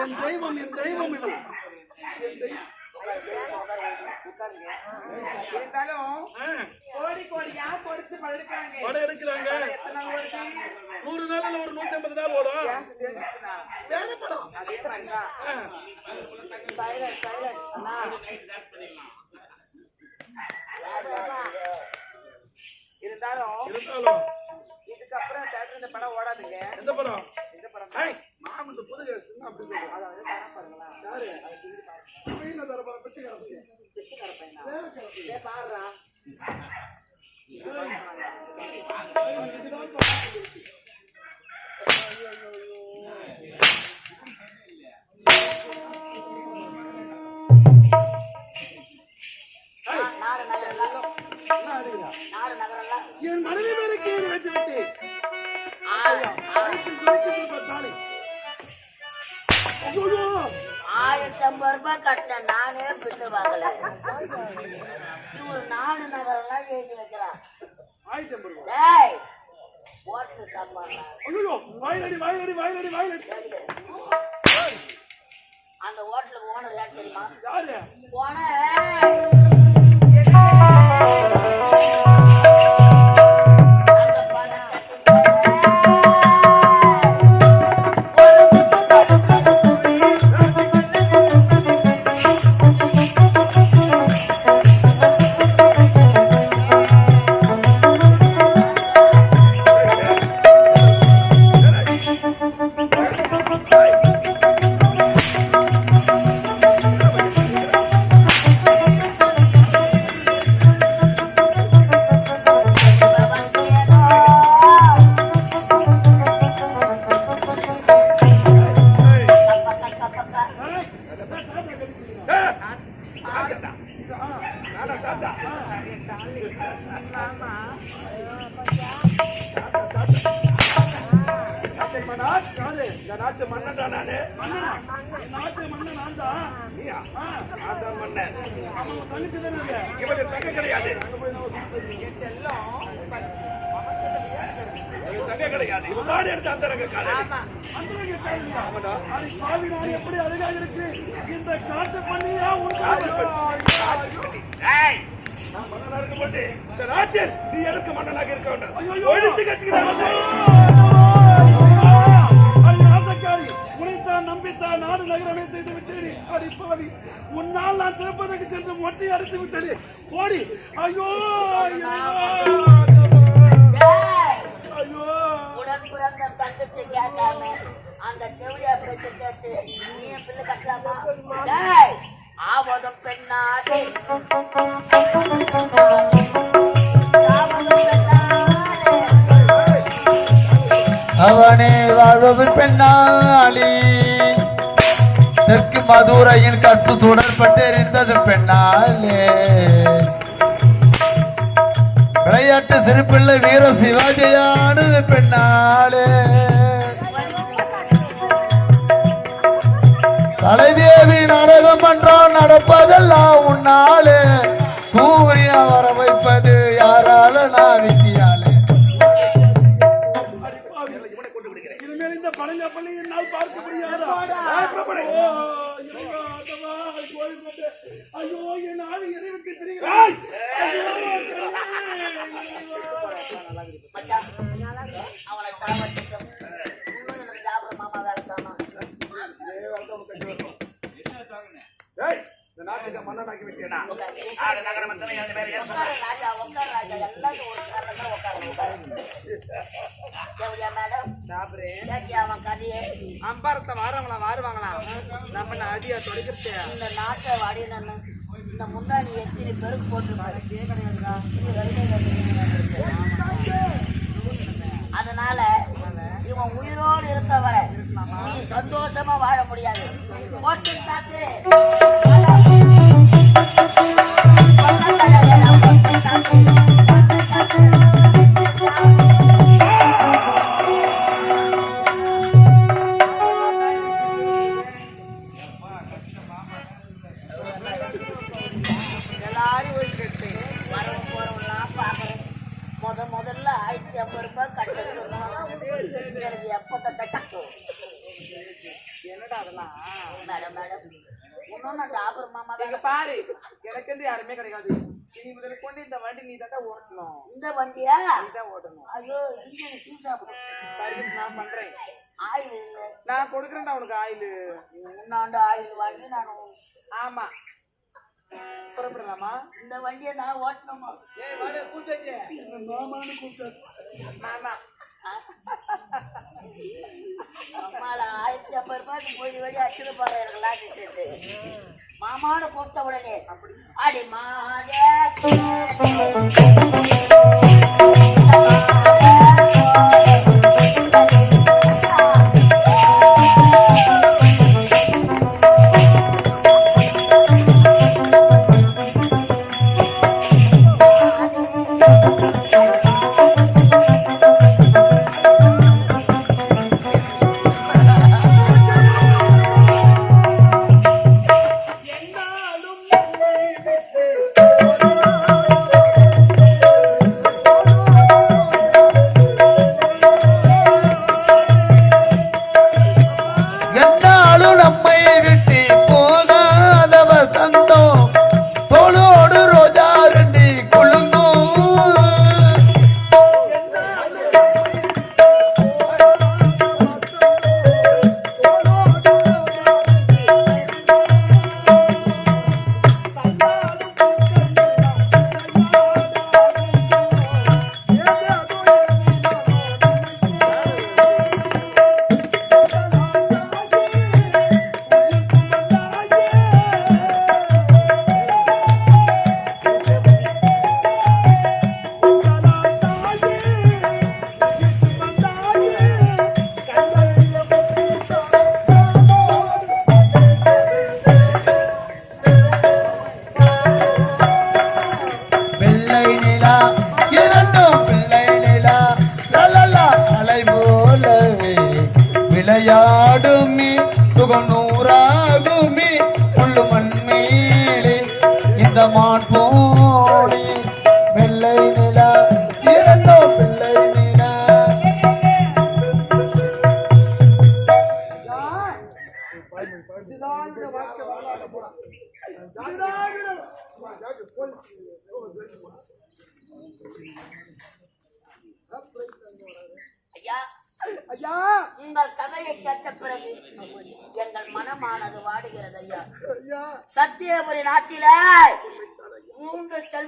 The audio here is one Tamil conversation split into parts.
என் தெய்வம் என் தெய்வம் இது. என் தெய்வம். இருந்தாலும் ஆ, கோடி கோடியா கொடுத்து படுக்காங்க படம் எடுக்கிறாங்க. எத்தனை ஓடி நூறு நாள்ல ஒரு நூத்தி ஐம்பது நாள் ஓடும். வேற படம். அதே மாதிரிதான் ஆ, சைலண்ட் சைலண்ட் அண்ணா இருந்தாலும் இருந்தாலும் இதுக்கப்புறம் தேட்டர் இந்த படம் ஓடாதுங்க. எந்த படம்? இந்த படம்? மாமன் இந்த புது கேஸ் அப்படி சொல்லுவாங்க. அதை வந்து படம் பாருங்களா? யாரு? பையனை தர பிச்சைக்கார பையன். பிச்சைக்கார பையனா வேற சில பையன். இதே பாடுறா வாயிலடி, வாயிலடி, வாயிலடி, வாயிலடி. அந்த ஹோட்டலுக்கு ஓனர் யார் தெரியுமா யாரு? ஏய், இருக்கும்போது இந்த நாட்டில் நீ எனக்கு மன்னனாக இருக்க வேண்டும்! ஒழித்து கட்டுகிறேன் உன்னைத்தான் நம்பித்தான் நாடு நகரமே செய்து விட்டேனே. அடி பாவி, உன்னால் நான் திருப்பதிக்கு சென்று மொட்டை அடித்து விட்டேனே. ஓடி ஐயோ ஐயோ. தங்கச்சி கேட்காம அந்த செவிலியா பேச்ச கேட்டு நீ பிள்ளை கட்டலாமா? டேய். ஆவதும் பெண்ணாதே. அவனே வாழ்வது பெண்ணாளி. தெற்கு மதுரையின் கற்பு சுடற்பட்டிருந்தது பெண்ணாலே விளையாட்டு சிறுபிள்ளை வீர சிவாஜியானது பெண்ணாலே தலைதேவி நாடகம் பண்றோம் நடப்பதெல்லாம் உன்னாலே. சூரிய வர வைப்பது யாரால? நான் வித்தியாலே இனிமேல் இந்த பழங்க பள்ளி என்னால் பார்க்க முடியாதா ஏய், பிரபுடே. ஓ, இறைவா, ஆண்டவா, கோயில்பட்டு. ஐயோ என் ஆவி இறை விட்டு ஏய்! திரிகிறது. ஐயோ, கடவுளே, இறைவா. மச்சான், அவனை சாவடிச்சிட்டோம். இன்னும் எனக்கு ஜாபர் மாமா வேலை தானா? ஏய், மன்னனாக்கி விட்டேனா பேர் ஏன் சொன்ன? உட்காரு ராஜா, உட்காரு ராஜா. எல்லாரும் ஒரு சேர்ல தான் உட்காரு, அவன் கதையை? அம்பாரத்தை வாரவங்களா வாருவாங்களா? நம்ம அடியா தொலைக்கிறது இந்த நாட்டை வடினன்னு, இந்த முந்தானி எத்தனை பேருக்கு வெள்ளை வெள்ளை அதனால இவன் உயிரோடு இருக்க வர நீ சந்தோஷமா வாழ முடியாது. போட்டு நான் கொடுக்குறேன்டா உனக்கு ஆயில். முன்னாண்டு ஆயில் வாங்கி நான் ஆமா. புறப்படலாமா? இந்த வண்டியை நான் ஓட்டணுமா? நான் தான் அம்மால ஆயிரத்தி ஐம்பது ரூபாய்க்கு போய் வழி அடிச்சுட்டு போற எனக்கு லாட்டி சேர்த்து. மாமான்னு கூப்பிட்ட உடனே அடி மாதே விளையாடுமே சுகம் நூறாகுமே முள்ளு மண்மேலே இந்த மாட்டு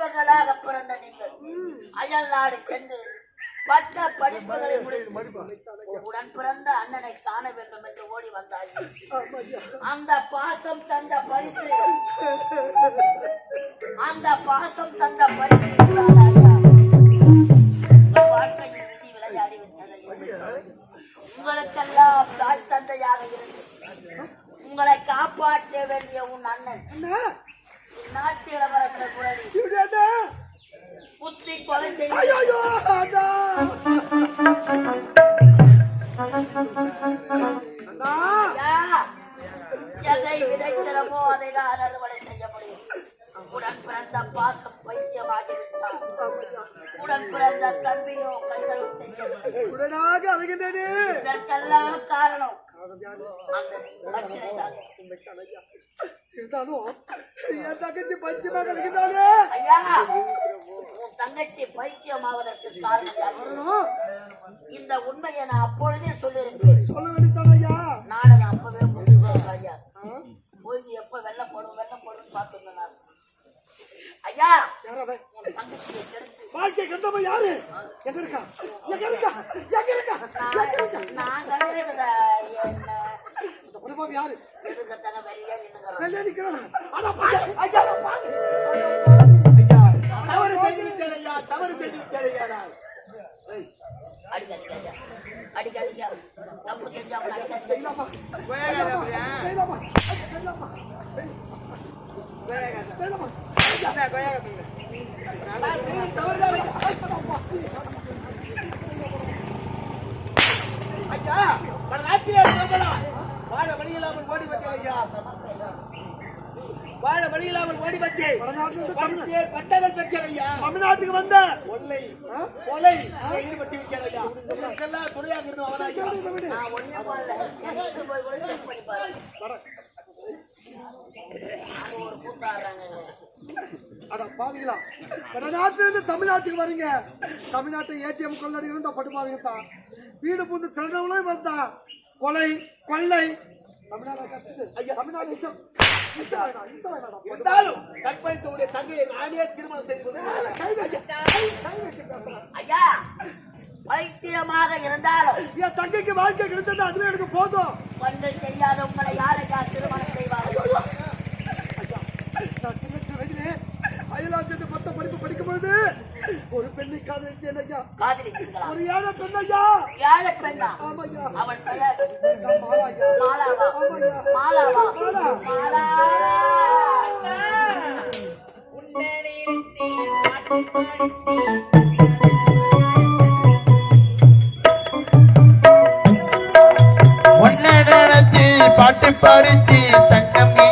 செல்வங்களாக பிறந்த நீங்கள் அயல் நாடு சென்று பட்ட படிப்புகளை உடன் பிறந்த அண்ணனை காண வேண்டும் என்று ஓடி வந்தார்கள். அந்த பாசம் தந்த பரிசு. அந்த பாசம் தந்த பரிசு. வாழ்க்கையில் விதி விளையாடி விட்டது உங்களுக்கெல்லாம் தாய் தந்தையாக இருந்து உங்களை காப்பாற்ற வேண்டிய உன் அண்ணன் நாட்டு இளவரசர் முரளி குத்தி கொலை எதை விதைக்கிறமோ அதை நான் அறுவடை செய்ய முடியும் உடன் பிறந்த பாசம் பைத்தியமாகிவிட்டார் உடன் பிறந்த தம்பியோ கைகளும் செய்யவில்லை. உடனாக அழுகின்றனே! இதற்கெல்லாம் காரணம் அந்த பிரச்சனை தானே இருந்தாலும் என் தங்கச்சி ஐயா உன் தங்கச்சி பைத்தியமாவதற்கு காரணம்? இந்த உண்மையை நான் அப்பொழுதே சொல்லியிருக்கேன் சொல்ல வேண்டியதான் ஐயா? நாடகம் அப்பவே முடிஞ்சுக்கோங்க ஐயா. போய் எப்ப வெள்ள போடும் வெள்ள போடும் பார்த்துருந்தேன் நான். ஐயா தங்கச்சியை கெடுத்து. வாழ்க்கை கண்டவன் யாரு? எங்க இருக்கா? எங்க இருக்கா? எங்க இருக்கா? நான் கிடையாது ஐயா பாரு தவறு செய்து விட்டேன் தவறு செய்து விட்டேன். அடிக்காதீங்க அடிக்காதீங்க தப்பு செஞ்சவங்க அடிக்காதீங்க செய்யலாமா? செய்யலாமா? செய்யலாமா? செய்யலாமா? ஐயா வட நாட்டிலே போகலா வாழ வழி இல்லாமல் ஓடி வந்தேன் ஐயா. வாழ வழி இல்லாமல் ஓடி வந்தேன். பட்டதல் பெற்றேன் ஐயா. தமிழ்நாட்டுக்கு வந்த கொள்ளை கொலை ஈடுபட்டு விட்டேன் ஐயா. இதெல்லாம் துணையாக இருந்து அவனா ஐயா? நான் ஒண்ணே பண்ணல. தமிழ்நாட்டுக்கு வரீங்க. தமிழ்நாட்டு ஏடிஎம் கொள்ளடி இருந்த பட்டுமாவிங்க தான் வீடு புந்து திருடவனும் வந்தான் கொலை கொள்ளை. இருந்தாலும் கற்பழித்தவுடைய தங்கையை நானே திருமணம் செய்து கொள்கிறேன். கை வச்சு, கை, கை வச்சு பேசலாம். ஐயா பைத்தியமாக இருந்தாலும் என் தங்கைக்கு வாழ்க்கை கிடைத்தது அதுவே எனக்கு போதும் கண்கள் தெரியாத உங்களை யார் ஐயா திருமணம் செய்வார்கள் நான் சின்ன சின்ன வயதிலே அயலாட்சத்து பத்த படிப்பு படிக்கும் பொழுது ஒரு பெண்ணை காதலித்தேன் ஐயா காதலித்தீர்களா? ஒரு ஏழை பெண் ஐயா ஏழை பெண்ணா? ஆமாய்யா அவள் பெயர் மாலாவா. மாலாவா. மாலா. பாட்டு பாடிச்சு தங்கமே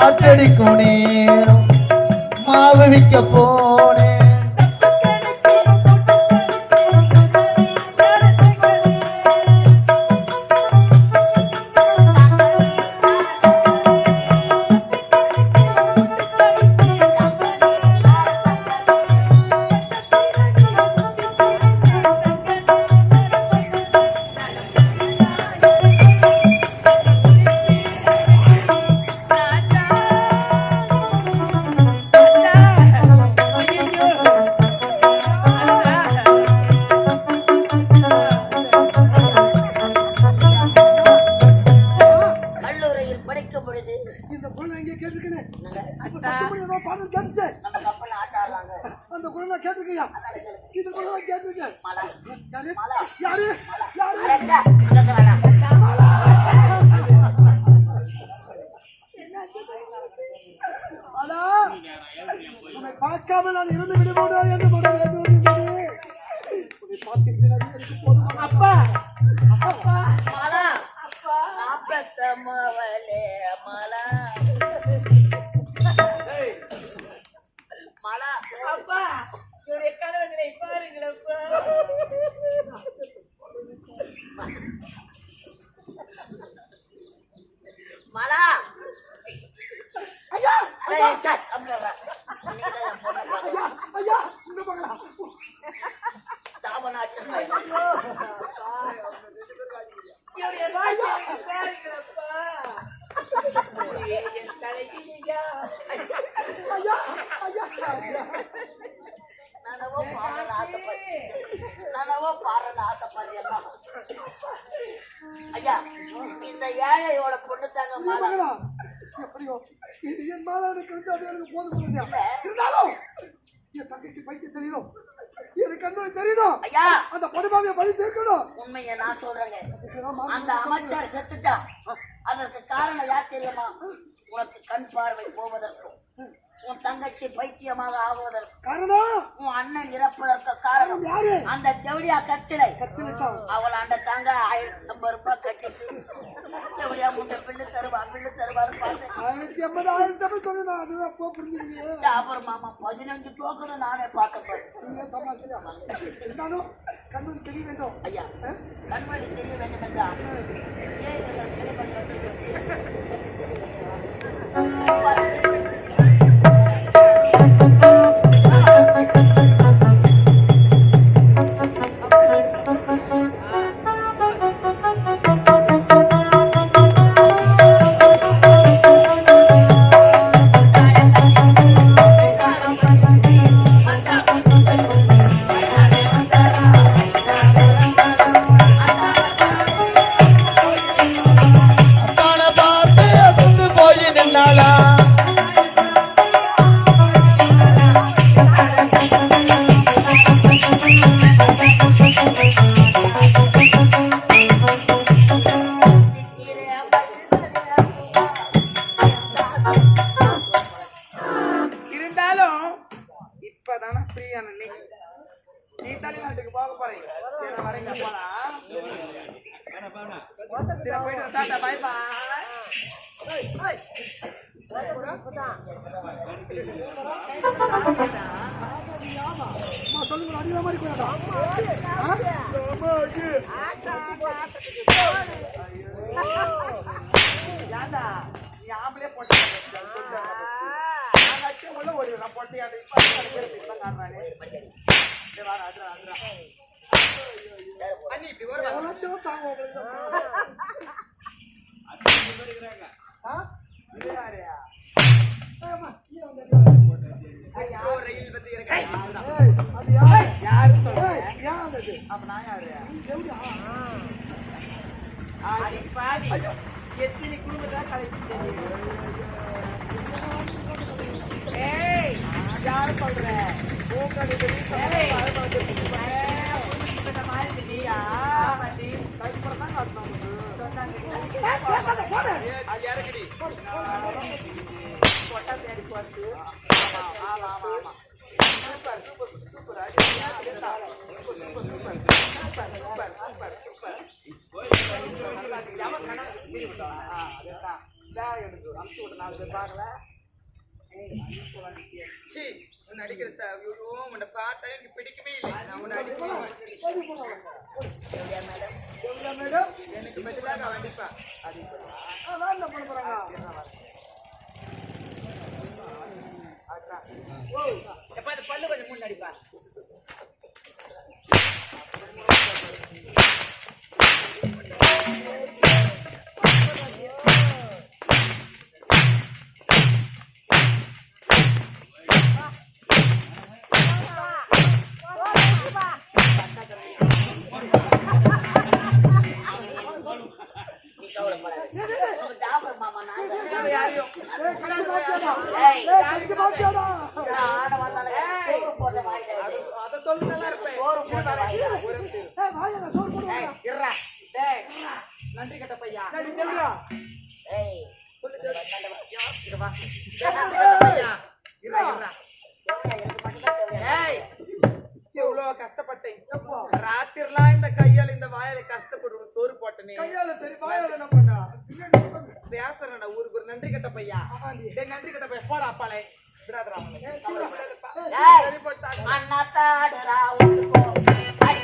காற்றடிக்கும் நேரம் மாவு விற்க போன ஐயா இந்த ஏழையோட பொண்ணு தாங்க மலா எப்படியோ? இது என் மேல எனக்கு வந்து அது எனக்கு போதும். இருந்தாலும் என் தங்கைக்கு பைத்தியம் தெரியணும். எனக்கு கண்ணு தெரியணும். ஐயா. அந்த படுபாவிய பழி தீர்க்கணும். உண்மையை நான் சொல்றேங்க. அந்த அமைச்சர் செத்துட்டான் அதற்கு காரணம் யார் தெரியுமா? உனக்கு கண் பார்வை போவதற்கும். உன் தங்கச்சி பைத்தியமாக ஆகுவதற்கும் காரணம்? உன் அண்ணன் இறப்பதற்கு காரணம் யாரு? அந்த ஜவுளியா கச்சிலை கச்சிலைத்தான் அவள் அந்த தாங்க ஆயிரத்தி ஐம்பது ரூபாய் கட்டிட்டு ஜவுளியா முட்டை பில்லு தருவா பில்லு தருவான்னு பார்த்தேன் ஆயிரத்தி ஐம்பது ஆயிரத்தி ஐம்பது சொல்லி நான் அதுதான் அப்போ புரிஞ்சுக்கிறியே அப்புறம் மாமா பதினஞ்சு டோக்கனு நானே பார்க்க போறேன். கண்ணுக்கு தெரிய வேண்டும். ஐயா கண்மணி தெரிய வேண்டும் என்றால் ஏன் கட்டி வச்சு ஏன்டா, நீ ஆம்பளையே பொட்டையா உள்ள ஓடிடுவேன், நான் பொட்டையாடு. காட்டுறானே. அண்ணி, இப்படி வருவா. தாங்க உங்களுக்கு யாரு? அப்ப நான் யாரு? எப்படியா? ஆடி பாடி. எத்தனை குடும்பத்தை கலைச்சிட்டீங்க? நாலு பேர் பார்க்கல. சீ, ஐயோ, உன்னை பார்த்தாலே எனக்கு பிடிக்கவே இல்லை. நான் உன்னை அடிக்கவே மாட்டேன். எனக்கு பதிலாக அவன் அடிப்பான். அடிப்பான். ஓ, எப்பா, இந்த பல்லு கொஞ்சம் முன்னாடி மட்டும்தான் தேவையா? ஏய், எவ்வளவு கஷ்டப்பட்டேன். ராத்திரிலாம் இந்த கையால இந்த வாயால கஷ்டப்படுவோம். சோறு போட்டனே. கையால சரி வாயால என்ன பண்ணா? பேசுறேன்டா ஊருக்கு ஒரு நன்றி கெட்ட பையா நன்றி கெட்ட பையா போடா அப்பாலே. விடாதடா அவனை. கவலைப்படாதப்பா. ஏய், ஒத்துக்கோ. அடி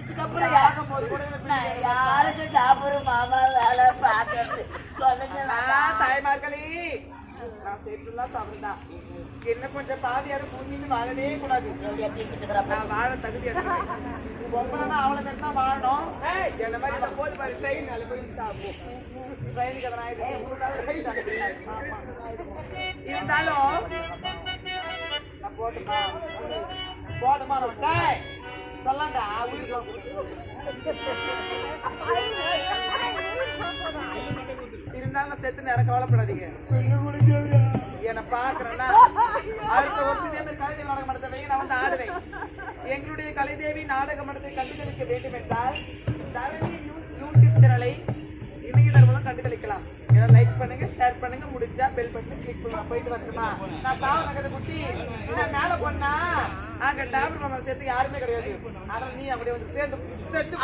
இதுக்கப்புறம் யாருக்கும் போது கூட நான் யாருக்கு டாபரு மாமா வேலை பார்க்கறது சொல்லுங்க தாய்மார்களே நான் செய்ததெல்லாம் தவறுதான். என்ன கொஞ்சம் வாழவே கூடாது. நான் வாழ தகுதி பொம்பளைனா அவளை வாழணும். என்ன மாதிரி போது ட்ரெயின் போய் சாப்பிடும் ட்ரெயினுக்கு அதை இருந்தாலும் நான் போட்டுமா போதுமா நம்ம டேய், சொல்லாண்டா உயிருக்கு இருந்தாலும் நான் செத்து நேரம் கவலைப்படாதீங்க என்னை பார்க்கறேன்னா அடுத்த வருஷம் இதே மாதிரி கலைஞர் நாடக மன்றத்தை வைங்க நான் வந்து ஆடுவேன் எங்களுடைய கலைதேவி நாடக மன்றத்தை கண்டுகளிக்க வேண்டும் என்றால் தரணி யூடியூப் சேனலை கீழே மூலம் கண்டுகளிக்கலாம். ஏன்னா லைக் பண்ணுங்க ஷேர் பண்ணுங்க முடிஞ்சா பெல் பட்டன் கிளிக் பண்ணுவோம் போயிட்டு வரட்டுமா? நான் சாவு நகர குட்டி நான் மேல போனா அங்க டாக்டர் மாமா சேர்த்து யாருமே கிடையாது. ஆனா நீ அப்படியே வந்து சேர்ந்து சேர்த்து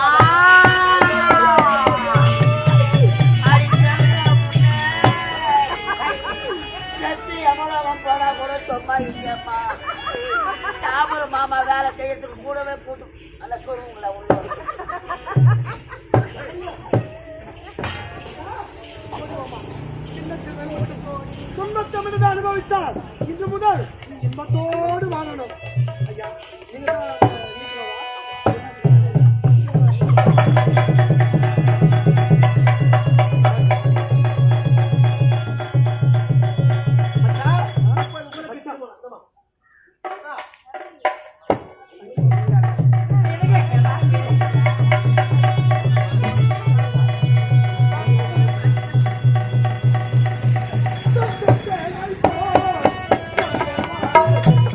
போனா கூட சும்மா இல்லையம்மா மாமா வேலை செய்யறதுக்கு கூடவே போட்டு நல்லா சொல்லுங்களா உள்ள 金毛多。